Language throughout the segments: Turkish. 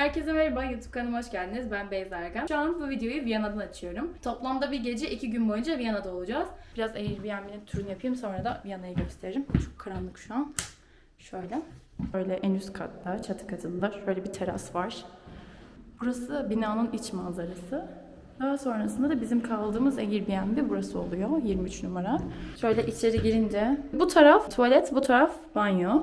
Herkese merhaba, YouTube kanalıma hoş geldiniz. Ben Beyza Ergan. Şu an bu videoyu Viyana'dan açıyorum. Toplamda bir gece iki gün boyunca Viyana'da olacağız. Biraz Airbnb'nin turunu yapayım sonra da Viyana'yı gösteririm. Çok karanlık şu an. Şöyle. Böyle en üst katta, çatı katında şöyle bir teras var. Burası binanın iç manzarası. Daha sonrasında da bizim kaldığımız Airbnb burası oluyor. 23 numara. Şöyle içeri girince bu taraf tuvalet, bu taraf banyo.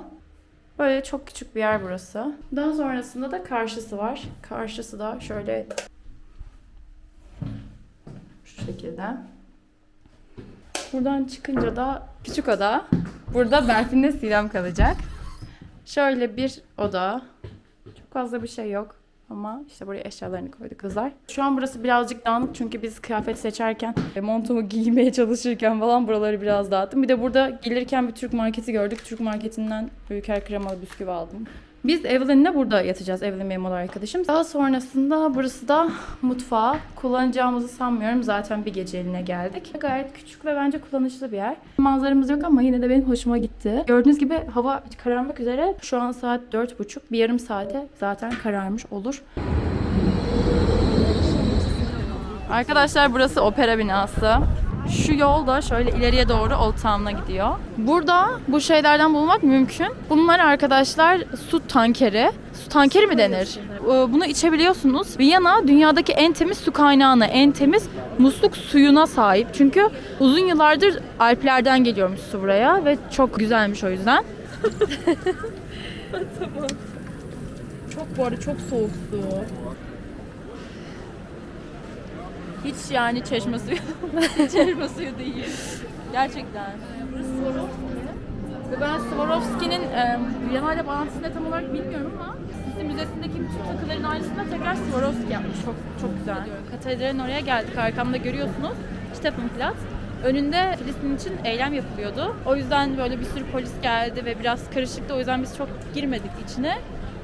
Böyle çok küçük bir yer burası. Daha sonrasında da karşısı var. Karşısı da şöyle şu şekilde. Buradan çıkınca da küçük oda. Burada Berfin'le Sinem kalacak. Şöyle bir oda. Çok fazla bir şey yok. Ama işte buraya eşyalarını koydu kızlar. Şu an burası birazcık dağınık çünkü biz kıyafet seçerken, e, montumu giymeye çalışırken falan buraları biraz dağıttım. Bir de burada gelirken bir Türk marketi gördük. Türk marketinden Ülker kremalı bisküvi aldım. Biz Evelyn'le burada yatacağız. Evelyn benim oda arkadaşım. Daha sonrasında burası da mutfağı. Kullanacağımızı sanmıyorum. Zaten bir geceliğine geldik. Gayet küçük ve bence kullanışlı bir yer. Manzaramız yok ama yine de benim hoşuma gitti. Gördüğünüz gibi hava kararmak üzere. Şu an saat 4.30. Bir yarım saate zaten kararmış olur. Arkadaşlar burası opera binası. Şu yol da şöyle ileriye doğru Old Town'a gidiyor. Burada bu şeylerden bulmak mümkün. Bunlar arkadaşlar su tankeri. Su tankeri mi denir? Ee, Bunu içebiliyorsunuz. Viyana dünyadaki en temiz su kaynağına, en temiz musluk suyuna sahip. Çünkü uzun yıllardır Alplerden geliyormuş su buraya ve çok güzelmiş o yüzden. Çok bu arada çok soğuk su. Hiç yani çeşme suyu. çeşme suyu değil. Gerçekten. Burası. Ve ben Swarovski'nin e, Viyana ile bağlantısı ne tam olarak bilmiyorum ama Sisi Müzesi'ndeki bütün takıların aynısını tekrar Swarovski yapmış. Çok çok güzel. Katedralin oraya geldik. Arkamda görüyorsunuz. Stephanplatz. Önünde Filistin için eylem yapılıyordu. O yüzden böyle bir sürü polis geldi ve biraz karışıktı. O yüzden biz çok girmedik içine.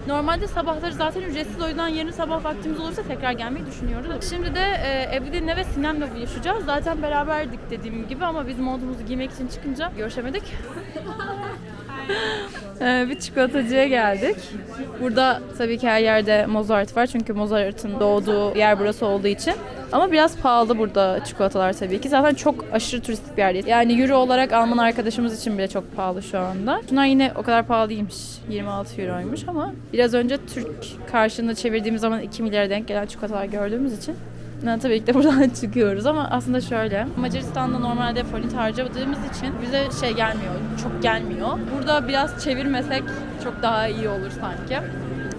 Normalde sabahları zaten ücretsiz o yüzden yarın sabah vaktimiz olursa tekrar gelmeyi düşünüyoruz. Şimdi de e, Evelyn'le ve Sinem'le buluşacağız. Zaten beraberdik dediğim gibi ama biz montumuzu giymek için çıkınca görüşemedik. Ee, bir çikolatacıya geldik. Burada tabii ki her yerde Mozart var çünkü Mozart'ın doğduğu yer burası olduğu için. Ama biraz pahalı burada çikolatalar tabii ki. Zaten çok aşırı turistik bir yer. Yani euro olarak Alman arkadaşımız için bile çok pahalı şu anda. Şunlar yine o kadar pahalı değilmiş. 26 euroymuş ama biraz önce Türk karşılığında çevirdiğimiz zaman 2 milyara denk gelen çikolatalar gördüğümüz için tabii ki de buradan çıkıyoruz ama aslında şöyle. Macaristan'da normalde forint harcadığımız için bize şey gelmiyor, çok gelmiyor. Burada biraz çevirmesek çok daha iyi olur sanki.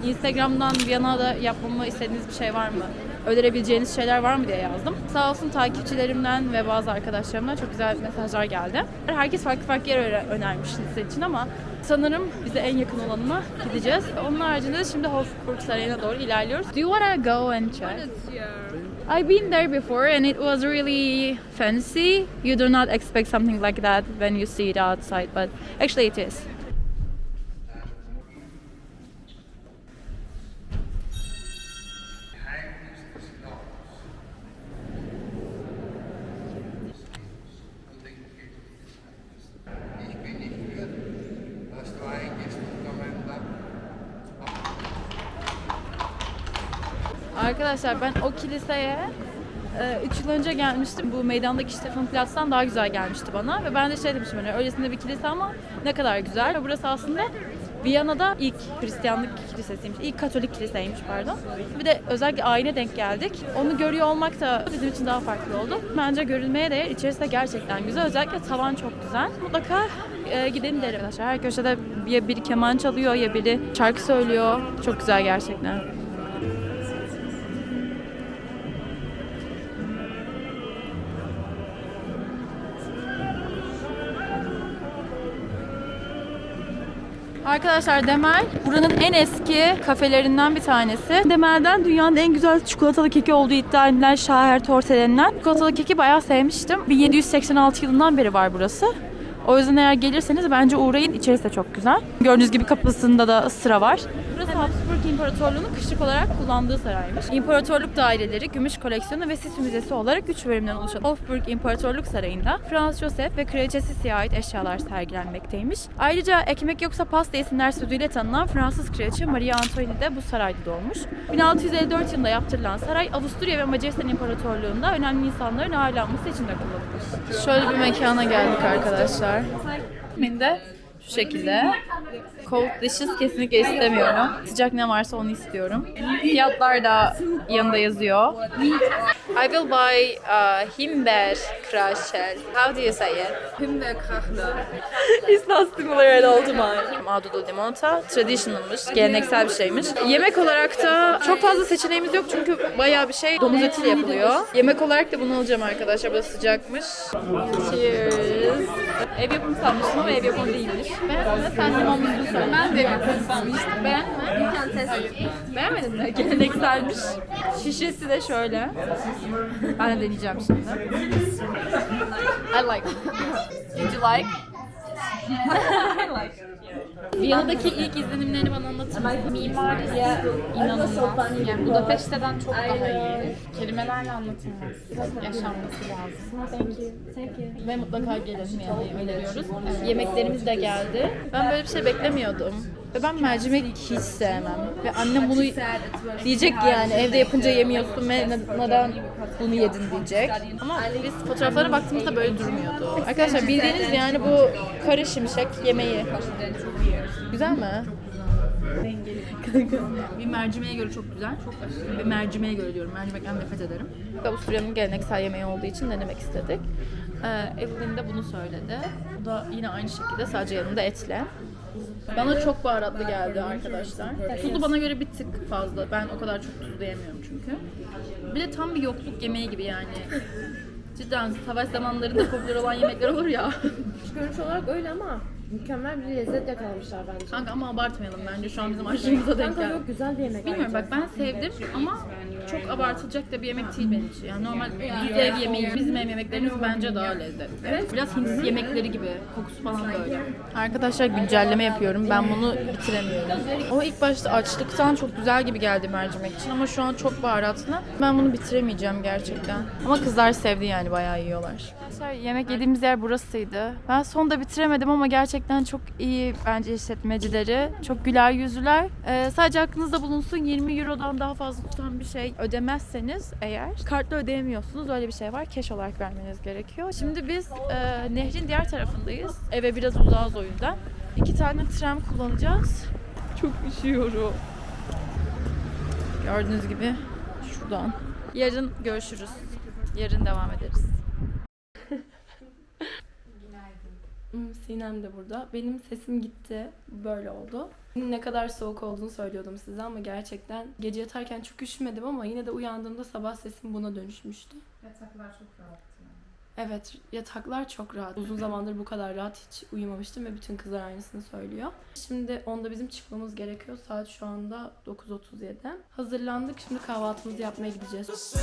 Instagram'dan Viyana'da yapmamı istediğiniz bir şey var mı? Önerebileceğiniz şeyler var mı diye yazdım. Sağ olsun takipçilerimden ve bazı arkadaşlarımdan çok güzel mesajlar geldi. Herkes farklı farklı yer öner- önermiş liste için ama sanırım bize en yakın olanına gideceğiz. Onun haricinde de şimdi Hofburg Sarayı'na doğru ilerliyoruz. Do you wanna go and check? I've been there before and it was really fancy. You do not expect something like that when you see it outside, but actually it is. Arkadaşlar ben o kiliseye 3 yıl önce gelmiştim. Bu meydandaki Stephanplatz'tan daha güzel gelmişti bana. Ve ben de şey demiştim hani öylesinde bir kilise ama ne kadar güzel. Ve burası aslında Viyana'da ilk Hristiyanlık kilisesiymiş. İlk Katolik kiliseymiş pardon. Bir de özellikle ayine denk geldik. Onu görüyor olmak da bizim için daha farklı oldu. Bence görülmeye değer. İçerisi de gerçekten güzel. Özellikle tavan çok güzel. Mutlaka e, gidelim derim arkadaşlar. Her köşede ya biri keman çalıyor ya biri şarkı söylüyor. Çok güzel gerçekten. Arkadaşlar Demel buranın en eski kafelerinden bir tanesi. Demel'den dünyanın en güzel çikolatalı keki olduğu iddia edilen Şaher Torte denilen çikolatalı keki bayağı sevmiştim. 1786 yılından beri var burası. O yüzden eğer gelirseniz bence uğrayın. İçerisi de çok güzel. Gördüğünüz gibi kapısında da sıra var. Burası Habsburg İmparatorluğu'nun kışlık olarak kullandığı saraymış. İmparatorluk daireleri, gümüş koleksiyonu ve sis müzesi olarak 3 bölümden oluşan Hofburg İmparatorluk Sarayı'nda Franz Joseph ve Kraliçesi Sisi'ye ait eşyalar sergilenmekteymiş. Ayrıca ekmek yoksa pasta yesinler sözüyle tanınan Fransız Kraliçe Marie Antoinette de bu sarayda doğmuş. 1654 yılında yaptırılan saray Avusturya ve Macaristan İmparatorluğu'nda önemli insanların ağırlanması için de kullanılmış. Şöyle bir mekana geldik arkadaşlar. Minde şu şekilde. Cold dishes kesinlikle istemiyorum. Sıcak ne varsa onu istiyorum. Fiyatlar da yanında yazıyor. I will buy uh, Himbeer Kraschel. How do you say it? Himbeerkrachler. It's not similar at all to mine. Adudu limonata traditionalmış, geleneksel bir şeymiş. Yemek olarak da çok fazla seçeneğimiz yok çünkü bayağı bir şey domuz etiyle yapılıyor. Yemek olarak da bunu alacağım arkadaşlar. Bu da sıcakmış. Cheers. Ev yapımı sanmıştım ama ev yapımı değilmiş. Beğendin mi? Sen limonlu söyle. Ben de yapıyorum sanmıştım. Beğendin mi? Can test. Beğenmedin mi? Gelenekselmiş. Şişesi de şöyle. Ben de deneyeceğim şimdi. I like. Did you like? I like. Viyana'daki ilk izlenimlerini bana anlatır mısın? Mimarisi inanılmaz. Yani Budapeşte'den çok daha iyi. Kelimelerle anlatılmaz. Yaşanması lazım. Thank you. Thank you. Ve mutlaka gelelim yani öneriyoruz. Yemeklerimiz de geldi. Ben böyle bir şey beklemiyordum. Ve ben mercimek hiç sevmem. Ve annem bunu diyecek yani evde yapınca yemiyorsun ve ne- neden bunu yedin diyecek. Ama biz fotoğraflara baktığımızda böyle durmuyordu. Arkadaşlar bildiğiniz yani bu karı şimşek yemeği. Güzel mi? bir mercimeğe göre çok güzel. Çok aşırı. Bir mercimeğe göre diyorum. Mercimekten nefret ederim. Avusturya'nın geleneksel yemeği olduğu için denemek istedik. Ee, Evelyn de bunu söyledi. Bu da yine aynı şekilde sadece yanında etle. Bana çok baharatlı geldi arkadaşlar. Tuzlu bana göre bir tık fazla. Ben o kadar çok tuzlu yemiyorum çünkü. Bir de tam bir yokluk yemeği gibi yani. Cidden savaş zamanlarında popüler olan yemekler olur ya. Görünüş olarak öyle ama mükemmel bir lezzet yakalamışlar bence. Kanka ama abartmayalım bence şu an bizim aşırımıza denk Kanka geldi. yok güzel bir yemek Bilmiyorum bak ben sevdim ama çok abartılacak da bir yemek değil benim için. Yani normal düz ev yemeği, bizim ev yemeklerimiz bence daha lezzetli. Biraz Hint yemekleri gibi. Kokusu falan da öyle. Arkadaşlar güncelleme yapıyorum. Ben bunu bitiremiyorum. O ilk başta açlıktan çok güzel gibi geldi mercimek için ama şu an çok baharatlı. Ben bunu bitiremeyeceğim gerçekten. Ama kızlar sevdi yani bayağı yiyorlar. Arkadaşlar yemek yediğimiz yer burasıydı. Ben sonda bitiremedim ama gerçekten çok iyi bence işletmecileri. Çok güler yüzlüler. Ee, sadece aklınızda bulunsun 20 Euro'dan daha fazla tutan bir şey ödemezseniz eğer kartla ödeyemiyorsunuz. Öyle bir şey var. Cash olarak vermeniz gerekiyor. Şimdi biz e, nehrin diğer tarafındayız. Eve biraz uzağız o yüzden. İki tane tren kullanacağız. Çok üşüyorum. Gördüğünüz gibi şuradan. Yarın görüşürüz. Yarın devam ederiz. Sinem de burada. Benim sesim gitti. Böyle oldu. Ne kadar soğuk olduğunu söylüyordum size ama gerçekten gece yatarken çok üşümedim ama yine de uyandığımda sabah sesim buna dönüşmüştü. Yataklar çok rahat. Evet, yataklar çok rahat. Uzun zamandır bu kadar rahat hiç uyumamıştım ve bütün kızlar aynısını söylüyor. Şimdi onda bizim çıkmamız gerekiyor. Saat şu anda 9.37. Hazırlandık. Şimdi kahvaltımızı yapmaya gideceğiz.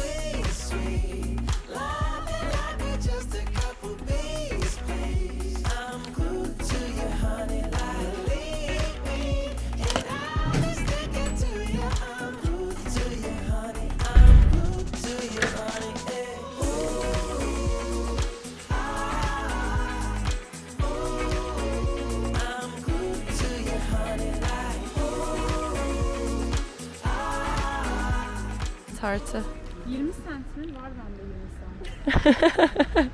Tartı. 20 santim var bende 20 santim.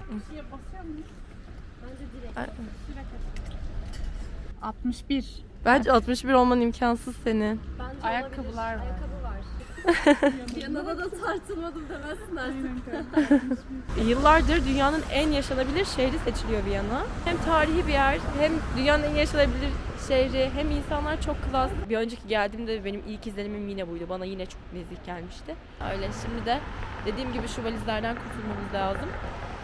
61. Bence 61 olman imkansız senin. Ayakkabılar var. Yanına da tartılmadım demezsinler. Yıllardır dünyanın en yaşanabilir şehri seçiliyor Viyana. Hem tarihi bir yer, hem dünyanın en yaşanabilir şehri, hem insanlar çok klas. Bir önceki geldiğimde benim ilk izlenimim yine buydu. Bana yine çok nezih gelmişti. Öyle şimdi de dediğim gibi şu valizlerden kurtulmamız lazım.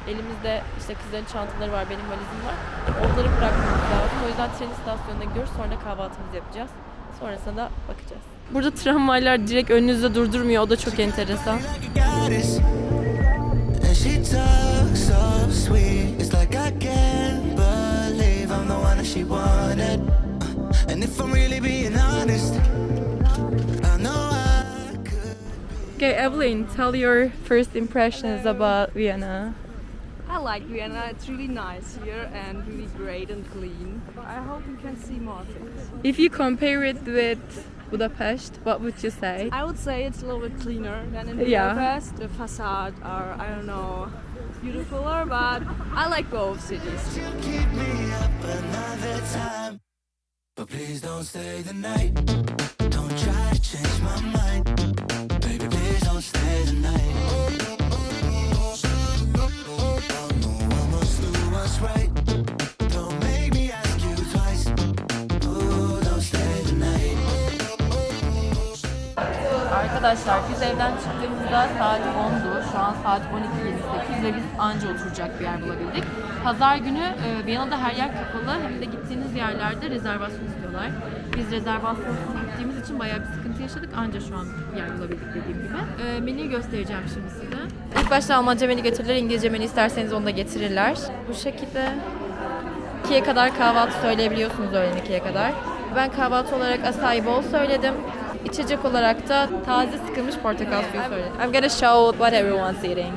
Elimizde işte kızların çantaları var, benim valizim var. Onları bırakmamız lazım. O yüzden tren istasyonuna gidiyoruz. Sonra kahvaltımızı yapacağız. Sonrasında da bakacağız. Burada tramvaylar direkt önünüzde durdurmuyor. O da çok enteresan. Uh, Okay, Evelyn, tell your first impressions about Vienna. I like Vienna. It's really nice here and really great and clean. I hope we can see more things. If you compare it with Budapest, what would you say? I would say it's a little bit cleaner than in Yeah. Budapest. The facade are, I don't know, beautifuler, but I like both cities. Keep me up another time. But please don't stay the night. Don't try to change my mind. Baby, please don't stay the night. I must do what's right. Arkadaşlar biz evden çıktığımızda saat 10'du. Şu an saat 12.28 ve biz anca oturacak bir yer bulabildik. Pazar günü e, Viyana'da her yer kapalı. Hem de gittiğiniz yerlerde rezervasyon istiyorlar. Biz rezervasyonsuz gittiğimiz için bayağı bir sıkıntı yaşadık. Anca şu an yer bulabildik dediğim gibi. E, menüyü göstereceğim şimdi size. İlk başta Almanca menü getirirler. İngilizce menü isterseniz onu da getirirler. Bu şekilde 2'ye kadar kahvaltı söyleyebiliyorsunuz öğlen 2'ye kadar. Ben kahvaltı olarak acai bol söyledim. İçecek olarak da taze sıkılmış portakal suyu söyledim. I'm gonna show what everyone's eating.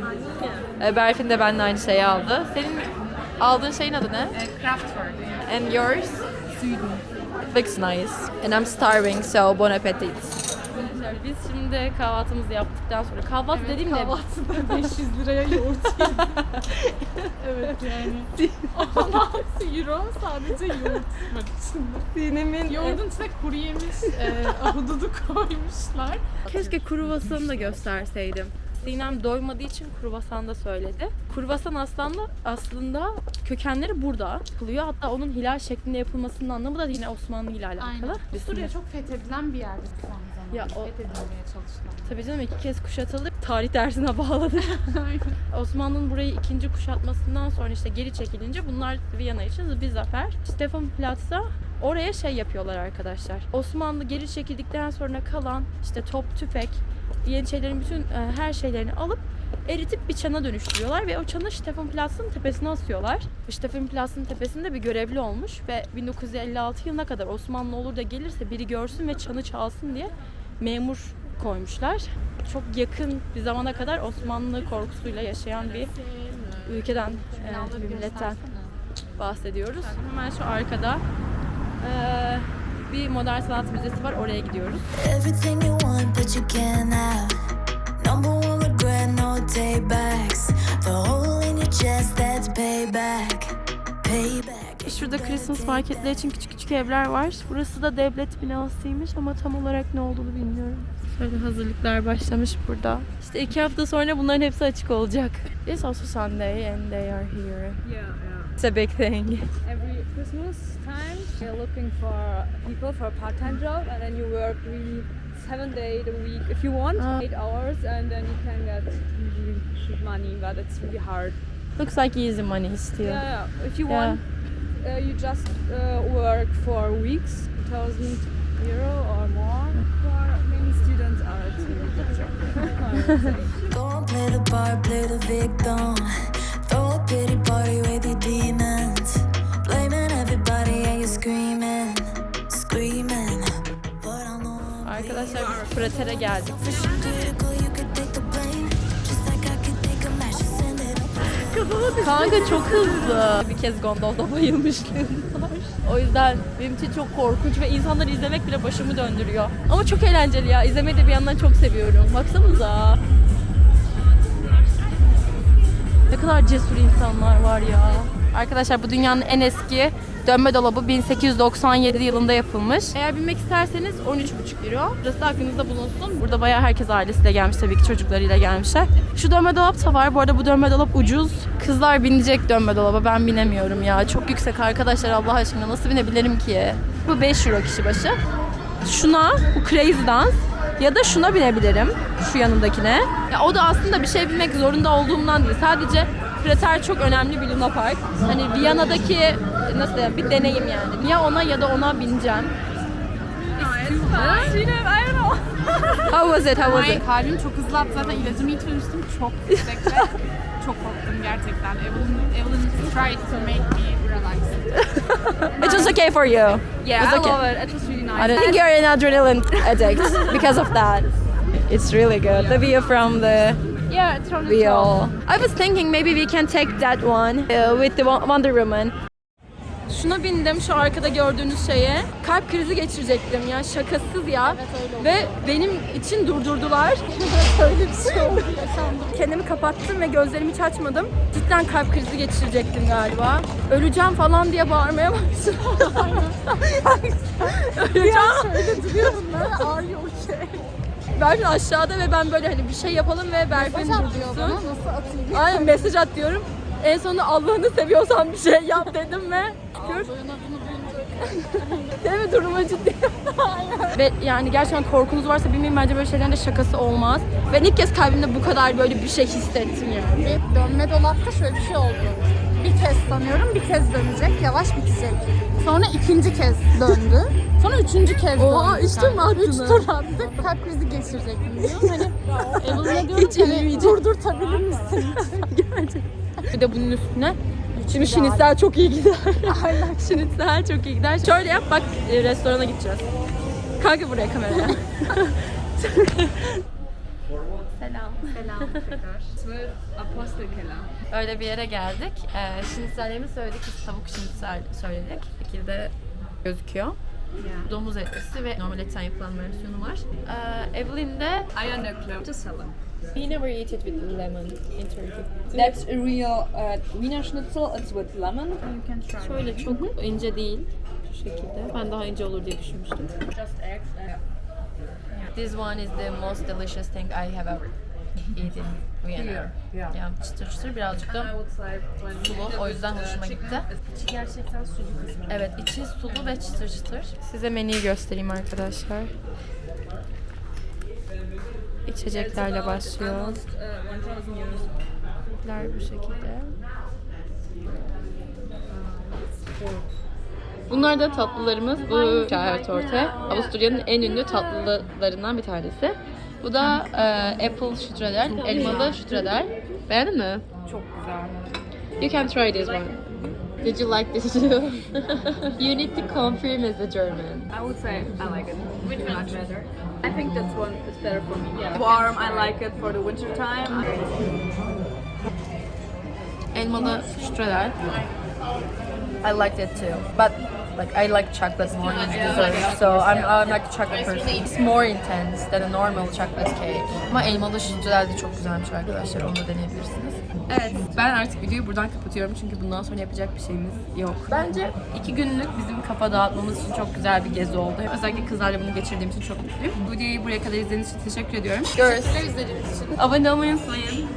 Ee, Berfin de benimle aynı şeyi aldı. Senin aldığın şeyin adı ne? Kraftwerk. And yours? It looks nice. And I'm starving so bon appetit. Biz şimdi kahvaltımızı yaptıktan sonra kahvaltı dediğim de 500 liraya yoğurt Evet yani. 16 euro sadece yoğurt içinde. Sinem'in Yoğurdun içine kuru yemiş, e, ahududu koymuşlar. Keşke kruvasanı da gösterseydim. Sinem doymadığı için kruvasan da söyledi. Kruvasan aslında aslında kökenleri burada yapılıyor. Hatta onun hilal şeklinde yapılmasının anlamı da yine Osmanlı ile alakalı. Aynen. Suriye çok fethedilen bir yerdi zamanlarda. Ya o- çalışılan. Tabii canım iki kez kuşatıldık. Tarih dersine bağladık. Osmanlı'nın burayı ikinci kuşatmasından sonra işte geri çekilince bunlar Viyana için bir zafer. Stefanplatz'ta oraya şey yapıyorlar arkadaşlar. Osmanlı geri çekildikten sonra kalan işte top, tüfek, Yeniçerilerin bütün e, her şeylerini alıp eritip bir çana dönüştürüyorlar ve o çanı Stefanplatz'ın tepesine asıyorlar. Stefanplatz'ın tepesinde bir görevli olmuş ve 1956 yılına kadar Osmanlı olur da gelirse biri görsün ve çanı çalsın diye memur koymuşlar. Çok yakın bir zamana kadar Osmanlı korkusuyla yaşayan bir ülkeden, e, bir milletten bahsediyoruz. Hemen şu arkada e, bir modern sanat müzesi var. Oraya gidiyoruz. Payback. Payback. Şurada Christmas marketler için küçük küçük evler var. Burası da devlet binasıymış ama tam olarak ne olduğunu bilmiyorum. Şöyle hazırlıklar başlamış burada. İşte iki hafta sonra bunların hepsi açık olacak. It's also Sunday and they are here. Yeah, yeah. It's a big thing. Every Christmas time, you're looking for people for a part-time job, and then you work really seven days a week if you want, Ah. eight hours, and then you can get really good money, but it's really hard. Looks like easy money still. Yeah, yeah. If you Yeah. want, uh, you just uh, work for weeks, thousand euro or more. For many students, are. Go and play the part, play the victim. Throw a pity party with your demons. Blaming everybody and you're screaming, screaming. But Arkadaşlar biz Prater'e geldik. Kanka çok hızlı. Bir kez gondolda bayılmışlığım. O yüzden benim için çok korkunç ve insanları izlemek bile başımı döndürüyor. Ama çok eğlenceli ya. İzlemeyi de bir yandan çok seviyorum. Baksanıza. Ne kadar cesur insanlar var ya. Arkadaşlar bu dünyanın en eski dönme dolabı 1897 yılında yapılmış. Eğer binmek isterseniz 13,5 euro. Burası da aklınızda bulunsun. Burada bayağı herkes ailesiyle gelmiş tabii ki çocuklarıyla gelmişler. Şu dönme dolap da var. Bu arada bu dönme dolap ucuz. Kızlar binecek dönme dolaba. Ben binemiyorum ya. Çok yüksek arkadaşlar Allah aşkına. Nasıl binebilirim ki? Bu 5 euro kişi başı. Şuna, bu Crazy Dance ya da şuna binebilirim. Şu yanındakine. Ya o da aslında bir şey bilmek zorunda olduğumdan değil. Sadece Prater çok önemli bir Luna Park. Hani Viyana'daki nasıl diyeyim, bir deneyim yani. Ya ona ya da ona bineceğim. How was it? How was Ay it? kalbim çok hızlı attı zaten ilacımı içmemiştim çok yüksekte. çok korktum gerçekten. Evelyn, Evelyn tried to make me relax. It was okay for you. Yeah, It's I okay. love it. It was really nice. I don't think you're an adrenaline addict because of that. It's really good. The view from the Yeah, it's from the wheel. I was thinking maybe we can take that one uh, with the Wo- Wonder Woman. Şuna bindim şu arkada gördüğünüz şeye. Kalp krizi geçirecektim ya şakasız ya. Ve benim için durdurdular. Öyle bir şey oldu yaşandı. Kendimi kapattım ve gözlerimi hiç açmadım. Cidden kalp krizi geçirecektim galiba. Öleceğim falan diye bağırmaya başladım. Öleceğim. şöyle. Are you okay? Berfin aşağıda ve ben böyle hani bir şey yapalım ve Berfin durdursun. Nasıl atayım? Aynen mesaj at diyorum. En sonunda Allah'ını seviyorsan bir şey yap dedim ve Değil mi? Durumu ciddi. Ve yani gerçekten korkunuz varsa bilmeyin bence böyle şeylerin de şakası olmaz. Ben ilk kez kalbimde bu kadar böyle bir şey hissettim yani. Bir dönme dolapta şöyle bir şey oldu. Bir kez sanıyorum, bir kez dönecek, yavaş bitecek. Sonra ikinci kez döndü. Sonra üçüncü kez Oha, döndü. üç tur mu attın? Üç tur attık. Kalp krizi geçirecektim diyorum. Hani Evelyn'e diyorum ki hani, durdurtabilir misin? Bir de bunun üstüne Şimdi şinitsel çok iyi gider. Aynen. şinitsel çok iyi gider. Şöyle yap bak e, restorana gideceğiz. Kanka buraya kameraya. Öyle bir yere geldik. Ee, şinitsellerimi söyledik. Biz tavuk şinitsel söyledik. Şekilde gözüküyor. Domuz etlisi ve normal etten yapılan versiyonu var. Ee, Evelyn de We never eat it with lemon in Turkey. That's a real uh, Wiener Schnitzel. It's with lemon. Şöyle çok ince değil. Şu şekilde. Ben daha ince olur diye düşünmüştüm. This one is the most delicious thing I have ever eaten in Vienna. Yeah. çıtır çıtır birazcık da sulu. O yüzden hoşuma gitti. İçi gerçekten sulu kısmı. Evet, içi sulu ve çıtır çıtır. Size menüyü göstereyim arkadaşlar. İçeceklerle başlıyor. Bunlar bu şekilde. Bunlar da tatlılarımız. Bu Şahertorte. Avusturya'nın en ünlü tatlılarından bir tanesi. Bu da e, apple strudel, elmalı strudel. Beğendin mi? Çok güzel. You can try this one. Did you like this too? you need to confirm as a German. I would say I like it. Which much better? I think that one is better for me. Warm. I like it for the winter time. Elmalı strudel. I liked it too, but like I like chocolate more than dessert, so I'm I'm like a chocolate person. It's more intense than a normal chocolate cake. Ama elmalı strudel de çok güzelmiş arkadaşlar, onu da deneyebilirsiniz. Evet, ben artık videoyu buradan kapatıyorum çünkü bundan sonra yapacak bir şeyimiz yok. Bence iki günlük bizim kafa dağıtmamız için çok güzel bir gezi oldu. Özellikle kızlarla bunu geçirdiğim için çok mutluyum. Bu videoyu buraya kadar izlediğiniz için teşekkür ediyorum. Görüşürüz. Abone olmayı unutmayın.